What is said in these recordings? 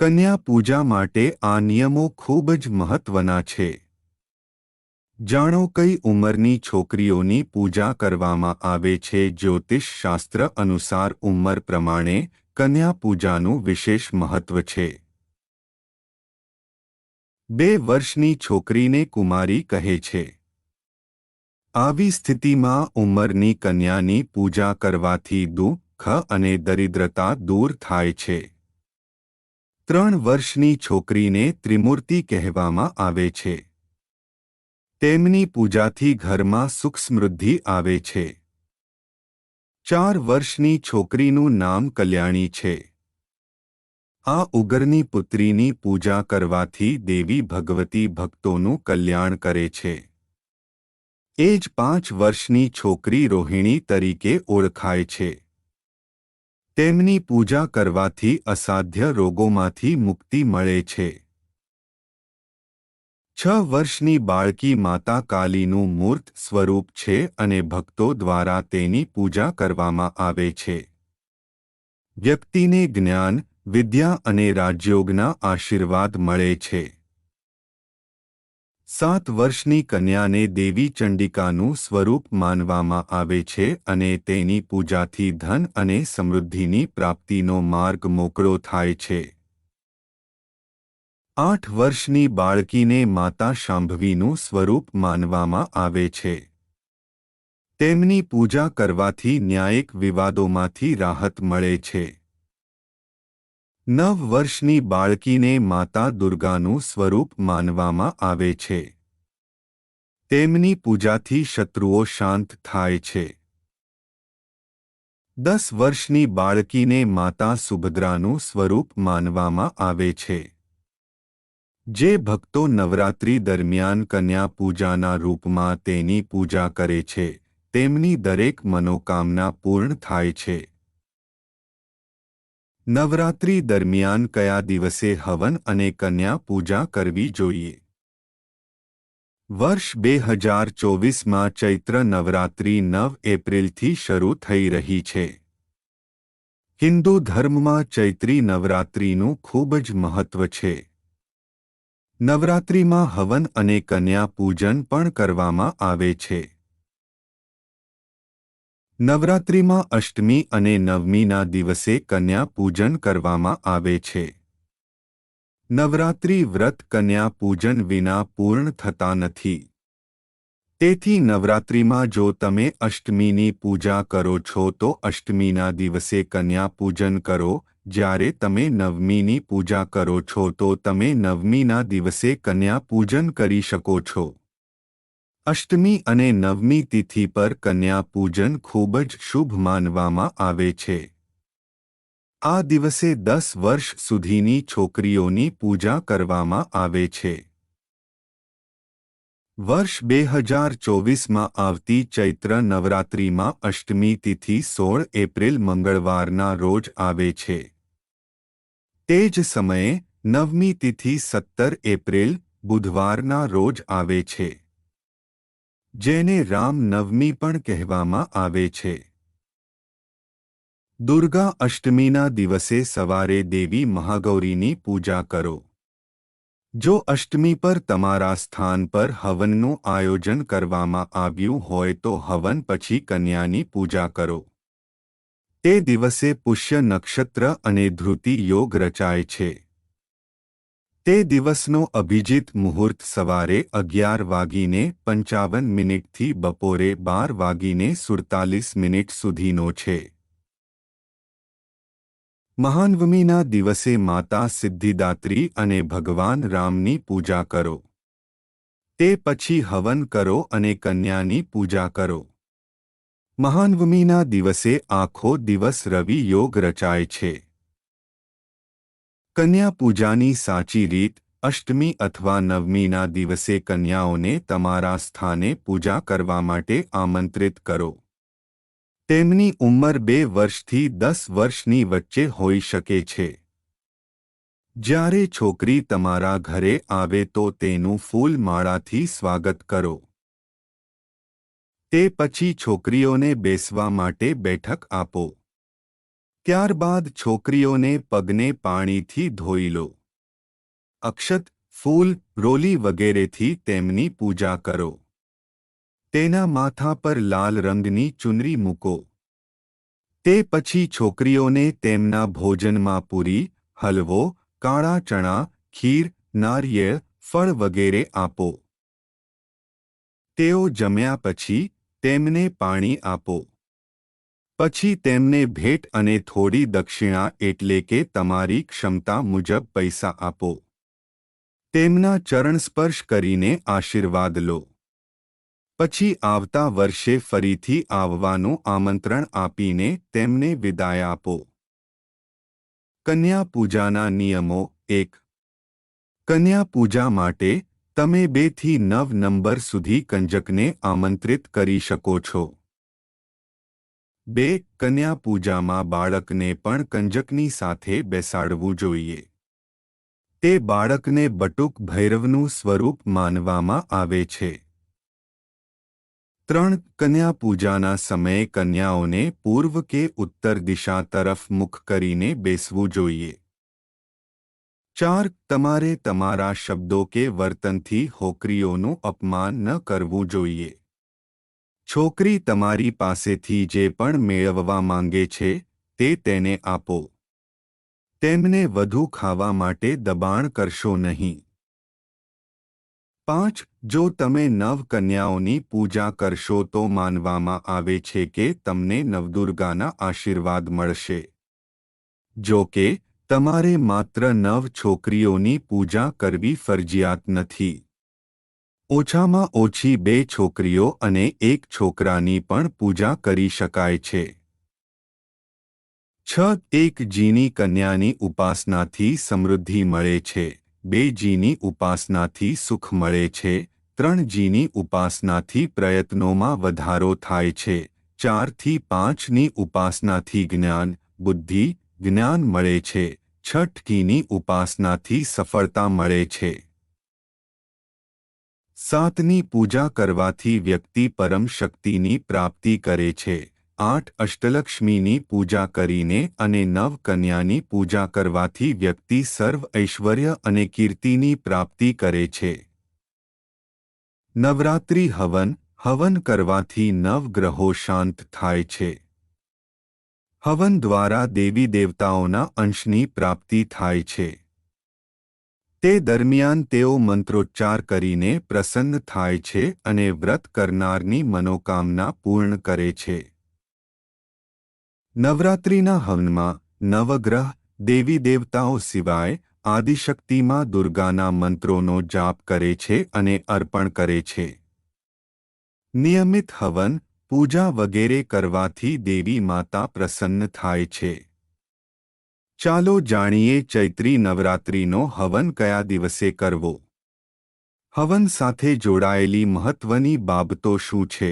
કન્યા પૂજા માટે આ નિયમો ખૂબ જ મહત્વના છે. જાણો કઈ ઉંમરની છોકરીઓની પૂજા કરવામાં આવે છે? જ્યોતિષ શાસ્ત્ર અનુસાર ઉંમર પ્રમાણે કન્યા પૂજાનું વિશેષ મહત્વ છે. બે વર્ષની છોકરીને કુમારી કહે છે. આવી સ્થિતિમાં ઉંમરની કન્યાની પૂજા કરવાથી દુઃખ અને દરિદ્રતા દૂર થાય છે. ત્રણ વર્ષની છોકરીને ત્રિમૂર્તિ કહેવામાં આવે છે. તેમની પૂજાથી ઘરમાં સુખ સમૃદ્ધિ આવે છે. ચાર વર્ષની છોકરીનું નામ કલ્યાણી છે. આ ઉગરની પુત્રીની પૂજા કરવાથી દેવી ભગવતી ભક્તોનું કલ્યાણ કરે છે. એ જ પાંચ વર્ષની છોકરી રોહિણી તરીકે ઓળખાય છે. તેમની પૂજા કરવાથી અસાધ્ય રોગોમાંથી મુક્તિ મળે છે. છ વર્ષની બાળકી માતા કાલીનું મૂર્ત સ્વરૂપ છે અને ભક્તો દ્વારા તેની પૂજા કરવામાં આવે છે. વ્યક્તિને જ્ઞાન, વિદ્યા અને રાજયોગના આશીર્વાદ મળે છે. સાત વર્ષની કન્યાને દેવી ચંડિકાનું સ્વરૂપ માનવામાં આવે છે અને તેની પૂજાથી ધન અને સમૃદ્ધિની પ્રાપ્તિનો માર્ગ મોકળો થાય છે. આઠ વર્ષની બાળકીને માતા શાંભવીનું સ્વરૂપ માનવામાં આવે છે. તેમની પૂજા કરવાથી ન્યાયિક વિવાદોમાંથી રાહત મળે છે. નવ વર્ષની બાળકીને માતા દુર્ગાનું સ્વરૂપ માનવામાં આવે છે. તેમની પૂજાથી શત્રુઓ શાંત થાય છે. દસ વર્ષની બાળકીને માતા સુભદ્રાનું સ્વરૂપ માનવામાં આવે છે. જે ભક્તો નવરાત્રી દરમિયાન કન્યા પૂજાના રૂપમાં તેની પૂજા કરે છે, તેમની દરેક મનોકામના પૂર્ણ થાય છે. નવરાત્રી દરમિયાન કયા દિવસે હવન અને કન્યા પૂજા કરવી જોઈએ? વર્ષ બે હજાર ચોવીસમાં ચૈત્ર નવરાત્રી નવ એપ્રિલથી શરૂ થઈ રહી છે. હિન્દુ ધર્મમાં ચૈત્રી નવરાત્રિનું ખૂબ જ મહત્વ છે. નવરાત્રિમાં હવન અને કન્યા પૂજન પણ કરવામાં આવે છે. નવરાત્રિમાં અષ્ટમી અને નવમીના દિવસે કન્યા પૂજન કરવામાં આવે છે. નવરાત્રિ વ્રત કન્યા પૂજન વિના પૂર્ણ થતા નથી. તેથી નવરાત્રિમાં જો તમે અષ્ટમીની પૂજા કરો છો તો અષ્ટમીના દિવસે કન્યા પૂજન કરો, જ્યારે તમે નવમીની પૂજા કરો છો તો તમે નવમીના દિવસે કન્યા પૂજન કરી શકો છો. અષ્ટમી અને નવમી તિથિ પર કન્યા પૂજન ખૂબ જ શુભ માનવામાં આવે છે. આ દિવસે દસ વર્ષ સુધીની છોકરીઓની પૂજા કરવામાં આવે છે. વર્ષ બે હજાર ચોવીસમાં આવતી ચૈત્ર નવરાત્રિમાં અષ્ટમી તિથિ સોળ એપ્રિલ મંગળવારના રોજ આવે છે. તે જ સમયે નવમી તિથિ સત્તર એપ્રિલ બુધવારના રોજ આવે છે. જેને રામ નવમી પણ કહેવામાં આવે છે. દુર્ગા અષ્ટમીના દિવસે સવારે દેવી મહાગૌરીની પૂજા કરો. જો અષ્ટમી પર તમારા સ્થાન પર હવનનું આયોજન કરવામાં આવ્યું હોય તો હવન પછી કન્યાની પૂજા કરો. તે દિવસે પુષ્ય નક્ષત્ર અને ધૃતિ યોગ રચાય છે. તે દિવસનો અભિજીત મુહૂર્ત સવારે અગિયાર વાગીને પંચાવન મિનિટથી બપોરે બાર વાગીને સુડતાલીસ મિનિટ સુધીનો છે. મહાનવમીના દિવસે માતા સિદ્ધિદાત્રી અને ભગવાન રામની પૂજા કરો. તે પછી હવન કરો અને કન્યાની પૂજા કરો. મહાનવમીના દિવસે આખો દિવસ રવિ યોગ રચાય છે. કન્યા પૂજાની સાચી રીત, અષ્ટમી અથવા નવમીના દિવસે કન્યાઓને તમારા સ્થાને પૂજા કરવા માટે આમંત્રિત કરો. તેમની ઉંમર બે વર્ષથી દસ વર્ષની વચ્ચે હોઈ શકે છે. જ્યારે છોકરી તમારા ઘરે આવે તો તેનું ફૂલ માળાથી સ્વાગત કરો. તે પછી છોકરીઓને બેસવા માટે બેઠક આપો. ત્યારબાદ છોકરીઓને પગને પાણીથી ધોઈ લો. અક્ષત, ફૂલ, રોલી વગેરેથી તેમની પૂજા કરો. તેના માથા પર લાલ રંગની ચુનરી મૂકો. તે પછી છોકરીઓને તેમના ભોજનમાં પૂરી, હલવો, કાળા ચણા, ખીર, નારિયેળ, ફળ વગેરે આપો. તેઓ જમ્યા પછી તેમને પાણી આપો. પછી તેમને ભેટ અને થોડી દક્ષિણા એટલે કે તમારી ક્ષમતા મુજબ પૈસા આપો. તેમના ચરણ સ્પર્શ કરીને આશીર્વાદ લો. પછી આવતા વર્ષે ફરીથી આવવાનું આમંત્રણ આપીને તેમને વિદાય આપો. કન્યા પૂજાના નિયમો એક. કન્યા પૂજા માટે તમે બેથી નવ નંબર સુધી કંજકને આમંત્રિત કરી શકો છો. બે કન્યા પૂજામાં બાળકને પણ કંજકની સાથે બેસાડવું જોઈએ. તે બાળકને બટુક ભૈરવનું સ્વરૂપ માનવામાં આવે છે. ત્રણ કન્યા પૂજાના સમયે કન્યાઓને પૂર્વ કે ઉત્તર દિશા તરફ મુખ કરીને બેસવું જોઈએ. ચાર તમારે તમારા શબ્દો કે વર્તનથી હોકરીઓનું અપમાન ન કરવું જોઈએ. છોકરી તમારી પાસેથી જે પણ મેળવવા માંગે છે, તે તેને આપો. તેમને વધુ ખાવા માટે દબાણ કરશો નહીં. પાંચ, જો તમે નવ કન્યાઓની પૂજા કરશો તો માનવામાં આવે છે કે તમને નવદુર્ગાના આશીર્વાદ મળશે. જો કે, તમારે માત્ર નવ છોકરીઓની પૂજા કરવી ફરજિયાત નથી. ઓછામાં ઓછી બે છોકરીઓ અને એક છોકરાની પણ પૂજા કરી શકાય છે. છ એક જીની કન્યાની ઉપાસનાથી સમૃદ્ધિ મળે છે. બે જીની ઉપાસનાથી સુખ મળે છે. ત્રણ જીની ઉપાસનાથી પ્રયત્નોમાં વધારો થાય છે. ચારથી પાંચની ઉપાસનાથી જ્ઞાન, બુદ્ધિ, જ્ઞાન મળે છે. છઠ કીની ઉપાસનાથી સફળતા મળે છે. સાતની પૂજા કરવાથી વ્યક્તિ પરમ શક્તિની પ્રાપ્તિ કરે છે. આઠ અષ્ટલક્ષ્મીની પૂજા કરીને અને નવ કન્યાની પૂજા કરવાથી વ્યક્તિ સર્વ ઐશ્વર્ય અને કીર્તિની પ્રાપ્તિ કરે છે. નવરાત્રિ હવન હવન કરવાથી નવ ગ્રહો શાંત થાય છે. હવન દ્વારા દેવી દેવતાઓના અંશની પ્રાપ્તિ થાય છે. તે દરમિયાન તેઓ મંત્રોચ્ચાર કરીને પ્રસન્ન થાય છે અને વ્રત કરનારની મનોકામના પૂર્ણ કરે છે. નવરાત્રિના હવનમાં નવગ્રહ, દેવી દેવતાઓ સિવાય આદિશક્તિમાં દુર્ગાના મંત્રોનો જાપ કરે છે અને અર્પણ કરે છે. નિયમિત હવન, પૂજા વગેરે કરવાથી દેવી માતા પ્રસન્ન થાય છે. ચાલો જાણીએ ચૈત્રી નવરાત્રિનો હવન કયા દિવસે કરવો? હવન સાથે જોડાયેલી મહત્વની બાબતો શું છે?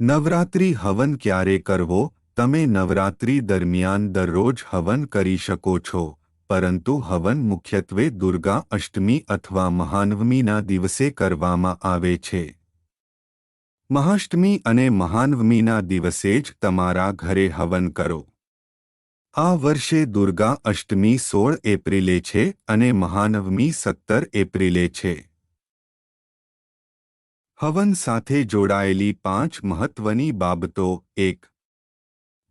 નવરાત્રિ હવન ક્યારે કરવો? તમે નવરાત્રિ દરમિયાન દરરોજ હવન કરી શકો છો, પરંતુ હવન મુખ્યત્વે દુર્ગા અષ્ટમી અથવા મહાનવમીના દિવસે કરવામાં આવે છે. મહાષ્ટમી અને મહાનવમીના દિવસે જ તમારા ઘરે હવન કરો. આ વર્ષે દુર્ગા અષ્ટમી સોળ એપ્રિલે છે અને મહાનવમી સત્તર એપ્રિલે છે. હવન સાથે જોડાયેલી પાંચ મહત્વની બાબતો એક.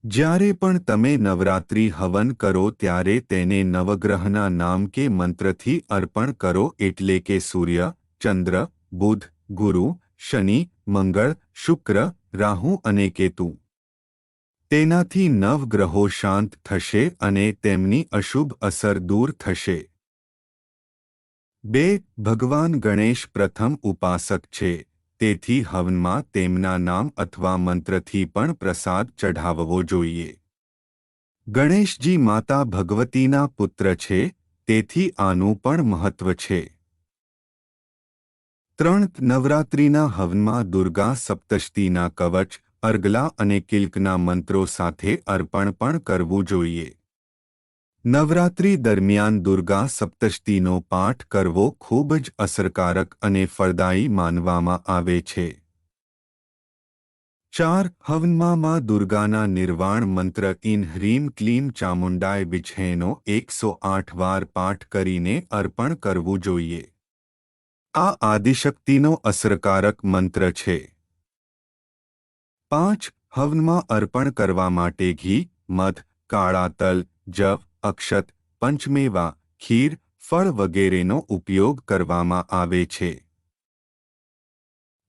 જ્યારે પણ તમે નવરાત્રિ હવન કરો ત્યારે તેને નવગ્રહના નામ કે મંત્રથી અર્પણ કરો એટલે કે સૂર્ય, ચંદ્ર, બુધ, ગુરુ, શનિ, મંગળ, શુક્ર, રાહુ અને કેતુ. તેનાથી નવગ્રહો શાંત થશે અને તેમની અશુભ અસર દૂર થશે. બે, ભગવાન ગણેશ પ્રથમ ઉપાસક છે. તેથી હવનમાં તેમના નામ અથવા મંત્રથી પણ પ્રસાદ ચઢાવવો જોઈએ. ગણેશજી માતા ભગવતીના પુત્ર છે, તેથી આનું પણ મહત્વ છે. ત્રણ, નવરાત્રિના હવનમાં દુર્ગા સપ્તષ્ટીના કવચ અર્ગલા અને કિલ્કના મંત્રો સાથે અર્પણ પણ કરવું જોઈએ. નવરાત્રી દરમિયાન દુર્ગા સપ્તષ્ટીનો પાઠ કરવો ખૂબ જ અસરકારક અને ફળદાયી માનવામાં આવે છે. ચાર હવનમાં દુર્ગાના નિર્વાણ મંત્ર ઇન હ્રીમ ક્લીમ ચામુંડાય વિજયનો એકસો આઠ વાર પાઠ કરીને અર્પણ કરવું જોઈએ. આ આદિશક્તિનો અસરકારક મંત્ર છે. પાંચ હવનમાં અર્પણ કરવા માટે ઘી, મધ, કાળા તલ, જવ, અક્ષત, પંચમેવા, ખીર, ફળ વગેરેનો ઉપયોગ કરવામાં આવે છે.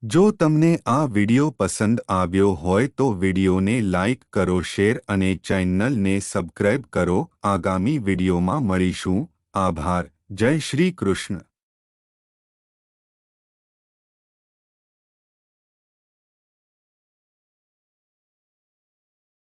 જો તમને આ વિડિયો પસંદ આવ્યો હોય તો વિડિયોને લાઇક કરો, શેર અને ચેનલને સબસ્ક્રાઇબ કરો. આગામી વિડિયોમાં મળીશું. આભાર. જય શ્રી કૃષ્ણ.